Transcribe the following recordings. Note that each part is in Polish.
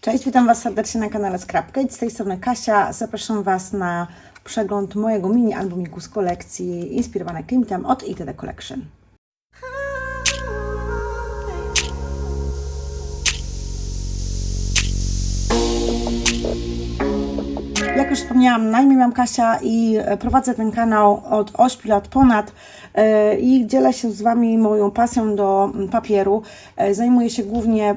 Cześć, witam Was serdecznie na kanale Scrapcade. Z tej strony Kasia. Zapraszam Was na przegląd mojego mini albumiku z kolekcji inspirowanej Klimtem od ITD Collection. Wspomniałam, na imię mam Kasia i e, prowadzę ten kanał od 8 lat ponad e, i dzielę się z Wami moją pasją do mm, papieru. E, Zajmuję się głównie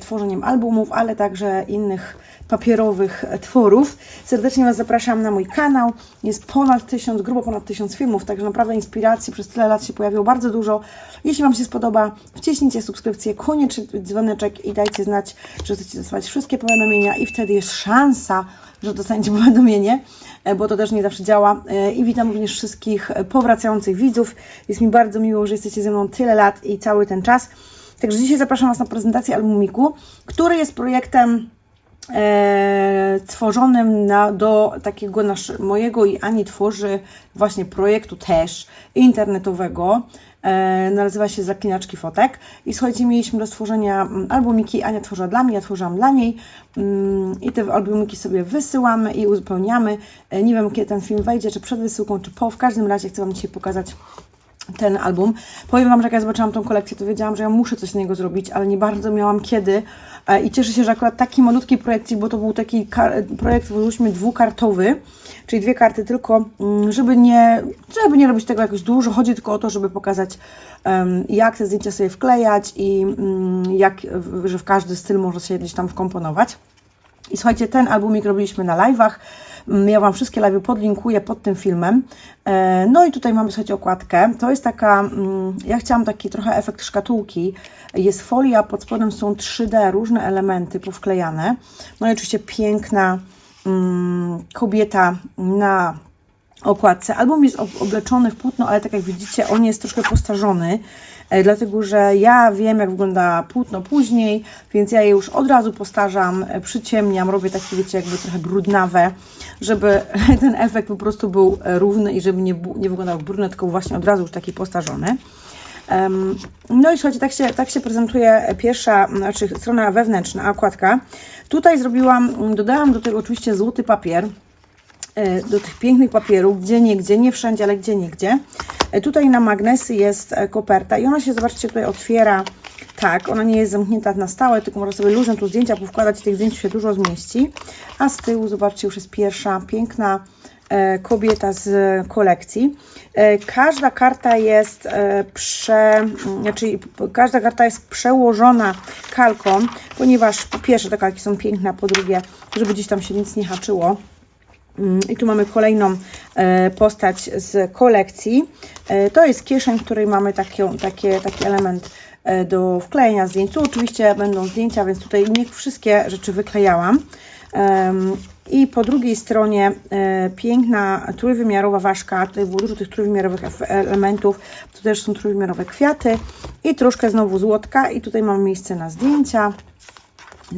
tworzeniem albumów, ale także innych papierowych e, tworów. Serdecznie Was zapraszam na mój kanał. Jest ponad tysiąc, grubo ponad tysiąc filmów, także naprawdę inspiracji przez tyle lat się pojawiło bardzo dużo. Jeśli Wam się spodoba, wciśnijcie subskrypcję, koniecznie dzwoneczek i dajcie znać, że chcecie dostawać wszystkie powiadomienia i wtedy jest szansa, że dostaniecie powiadomienie, e, bo to też nie zawsze działa. E, I witam również wszystkich powracających widzów. Jest mi bardzo miło, że jesteście ze mną tyle lat i cały ten czas. Także dzisiaj zapraszam Was na prezentację albumiku, który jest projektem e, tworzonym na, do takiego nasz, mojego i Ani tworzy właśnie projektu też internetowego. E, nazywa się Zaklinaczki Fotek. I słuchajcie, mieliśmy do stworzenia mm, albumiki. Ania tworzyła dla mnie, ja tworzyłam dla niej. Mm, I te albumiki sobie wysyłamy i uzupełniamy. E, nie wiem, kiedy ten film wejdzie, czy przed wysyłką, czy po. W każdym razie chcę Wam dzisiaj pokazać ten album. Powiem Wam, że jak ja zobaczyłam tą kolekcję, to wiedziałam, że ja muszę coś z niego zrobić, ale nie bardzo miałam kiedy. E, I cieszę się, że akurat taki malutki projekt, bo to był taki projekt, złożyliśmy dwukartowy, czyli dwie karty tylko, mm, żeby nie, żeby nie robić tego jakoś dużo. Chodzi tylko o to, żeby pokazać, jak te zdjęcia sobie wklejać i mm, jak, że w każdy styl można się gdzieś tam wkomponować. I słuchajcie, ten albumik robiliśmy na live'ach. Mm, Ja Wam wszystkie live'y podlinkuję pod tym filmem. E, No i tutaj mamy, słuchajcie, okładkę. To jest taka, mm, ja chciałam taki trochę efekt szkatułki. Jest folia, pod spodem są 3D, różne elementy powklejane. No i oczywiście piękna mm, kobieta na okładce. Album jest ob- obleczony w płótno, ale tak jak widzicie, on jest troszkę postarzony, e, dlatego że ja wiem, jak wygląda płótno później, więc ja je już od razu postarzam, e, przyciemniam, robię takie, wiecie, jakby trochę brudnawe, żeby ten efekt po prostu był e, równy i żeby nie, nie wyglądał brudny, tylko właśnie od razu już taki postarzony. No i słuchajcie, tak się, tak się prezentuje pierwsza, znaczy strona wewnętrzna, okładka. Tutaj zrobiłam, dodałam do tego oczywiście złoty papier, do tych pięknych papierów, gdzie nie gdzie, nie wszędzie, ale gdzie nie gdzie. E, Tutaj na magnesy jest e, koperta i ona się, zobaczcie, tutaj otwiera tak, ona nie jest zamknięta na stałe, tylko można sobie luźno tu zdjęcia powkładać i tych zdjęć się dużo zmieści. A z tyłu, zobaczcie, już jest pierwsza piękna e, kobieta z kolekcji. E, Każda karta jest e, prze, m, znaczy każda karta jest przełożona kalką, ponieważ po pierwsze te kalki są piękne, po drugie, żeby gdzieś tam się nic nie haczyło. Mm, I tu mamy kolejną e, postać z kolekcji. E, To jest kieszeń, w której mamy taką, takie, taki element e, do wklejenia zdjęć. Tu oczywiście będą zdjęcia, więc tutaj nie wszystkie rzeczy wyklejałam. I po drugiej stronie piękna trójwymiarowa ważka. Tutaj było dużo tych trójwymiarowych elementów. Tu też są trójwymiarowe kwiaty i troszkę znowu złotka. I tutaj mamy miejsce na zdjęcia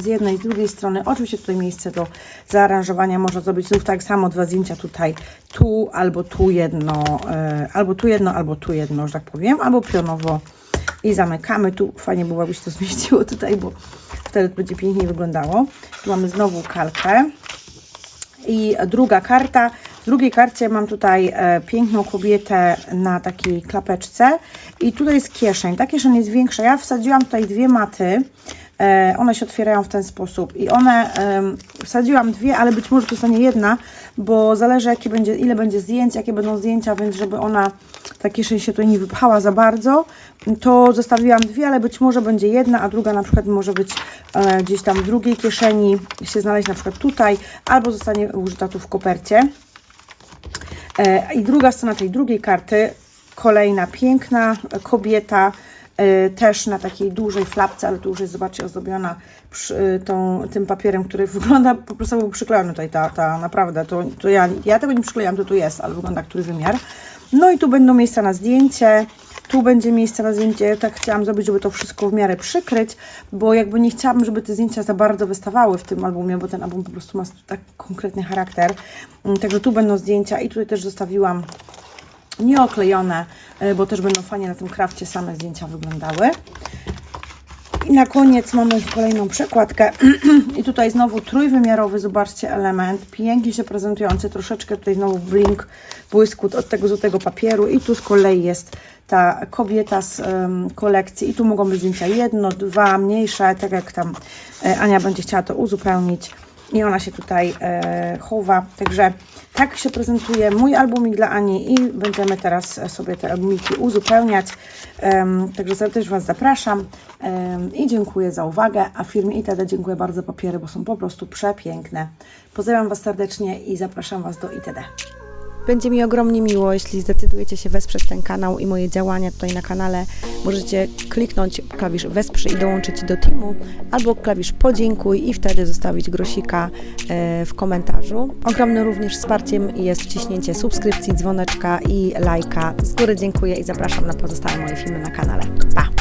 z jednej i z drugiej strony. Oczywiście tutaj miejsce do zaaranżowania można zrobić znów tak samo dwa zdjęcia tutaj, tu albo tu jedno, e, albo tu jedno, albo tu jedno, że tak powiem, albo pionowo i zamykamy. Tu fajnie było, jakby się to zmieściło tutaj, bo wtedy będzie piękniej wyglądało. Tu mamy znowu kalkę. I druga karta. W drugiej karcie mam tutaj e, piękną kobietę na takiej klapeczce. I tutaj jest kieszeń. Ta kieszeń jest większa. Ja wsadziłam tutaj dwie maty. E, one się otwierają w ten sposób. I one wsadziłam dwie, ale być może zostanie jedna, bo zależy jakie będzie, ile będzie zdjęć, jakie będą zdjęcia, więc żeby ona, ta kieszeń się tutaj nie wypchała za bardzo, to zostawiłam dwie, ale być może będzie jedna, a druga na przykład może być e, gdzieś tam w drugiej kieszeni, się znaleźć na przykład tutaj, albo zostanie użyta tu w kopercie. E, I druga strona tej drugiej karty, kolejna piękna kobieta, też na takiej dużej flapce, ale tu już jest, zobaczcie, ozdobiona przy, tą, tym papierem, który wygląda po prostu był przyklejony tutaj, ta, ta naprawdę, to, to ja, ja tego nie przyklejam, to tu jest, ale wygląda jak trójwymiar. No i tu będą miejsca na zdjęcie, tu będzie miejsce na zdjęcie, tak chciałam zrobić, żeby to wszystko w miarę przykryć, bo jakby nie chciałabym, żeby te zdjęcia za bardzo wystawały w tym albumie, bo ten album po prostu ma tak konkretny charakter. Mm, Także tu będą zdjęcia i tutaj też zostawiłam nieoklejone, y, bo też będą fajnie na tym krafcie same zdjęcia wyglądały. I na koniec mamy kolejną przekładkę. I tutaj znowu trójwymiarowy, zobaczcie, element. Pięknie się prezentujący, troszeczkę tutaj znowu blink, błyskut od tego złotego papieru. I tu z kolei jest ta kobieta z em, kolekcji. I tu mogą być zdjęcia jedno, dwa, mniejsze, tak jak tam e, Ania będzie chciała to uzupełnić. I ona się tutaj e, chowa. Także tak się prezentuje mój albumik dla Ani i będziemy teraz e, sobie te albumiki uzupełniać. Em, także też Was zapraszam em, i dziękuję za uwagę. A firmie ITD dziękuję bardzo papiery, bo są po prostu przepiękne. Pozdrawiam Was serdecznie i zapraszam Was do ITD. Będzie mi ogromnie miło, jeśli zdecydujecie się wesprzeć ten kanał i moje działania tutaj na kanale. Możecie kliknąć klawisz wesprzyj i dołączyć do teamu, albo klawisz podziękuj i wtedy zostawić grosika e, w komentarzu. Ogromnym również wsparciem jest wciśnięcie subskrypcji, dzwoneczka i lajka. Z góry dziękuję i zapraszam na pozostałe moje filmy na kanale. Pa!